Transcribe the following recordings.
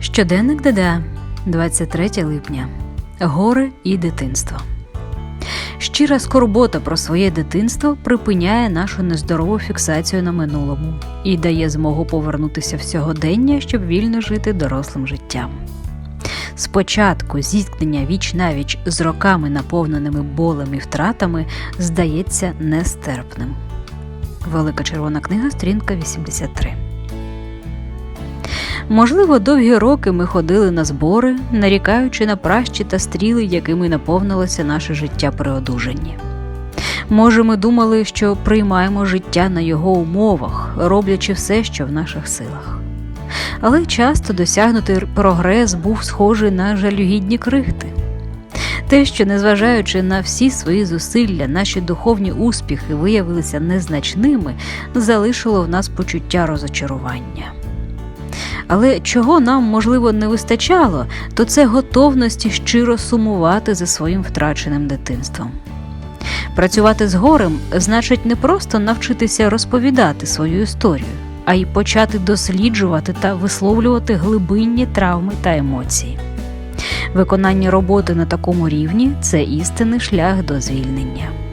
Щоденник ДДА, 23 липня. Горе і дитинство. Щира скорбота про своє дитинство припиняє нашу нездорову фіксацію на минулому і дає змогу повернутися в сьогодення, щоб вільно жити дорослим життям. Спочатку зіткнення віч навіч з роками, наповненими болем і втратами, здається нестерпним. Велика червона книга, сторінка 83. Можливо, довгі роки ми ходили на збори, нарікаючи на пращі та стріли, якими наповнилося наше життя при одужанні. Може, ми думали, що приймаємо життя на його умовах, роблячи все, що в наших силах. Але часто досягнутий прогрес був схожий на жалюгідні крихти. Те, що, незважаючи на всі свої зусилля, наші духовні успіхи виявилися незначними, залишило в нас почуття розочарування. Але чого нам, можливо, не вистачало, то це готовності щиро сумувати за своїм втраченим дитинством. Працювати з горем значить не просто навчитися розповідати свою історію, а й почати досліджувати та висловлювати глибинні травми та емоції. Виконання роботи на такому рівні це істинний шлях до звільнення.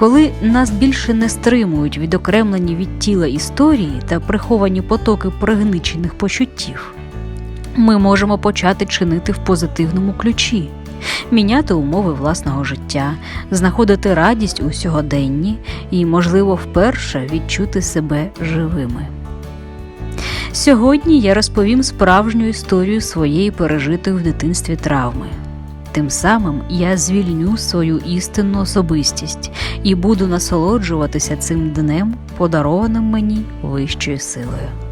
Коли нас більше не стримують відокремлені від тіла історії та приховані потоки пригничених почуттів, ми можемо почати чинити в позитивному ключі, міняти умови власного життя, знаходити радість у сьогоденні і, можливо, вперше відчути себе живими. Сьогодні я розповім справжню історію своєї пережитої в дитинстві травми. Тим самим я звільню свою істинну особистість і буду насолоджуватися цим днем, подарованим мені вищою силою.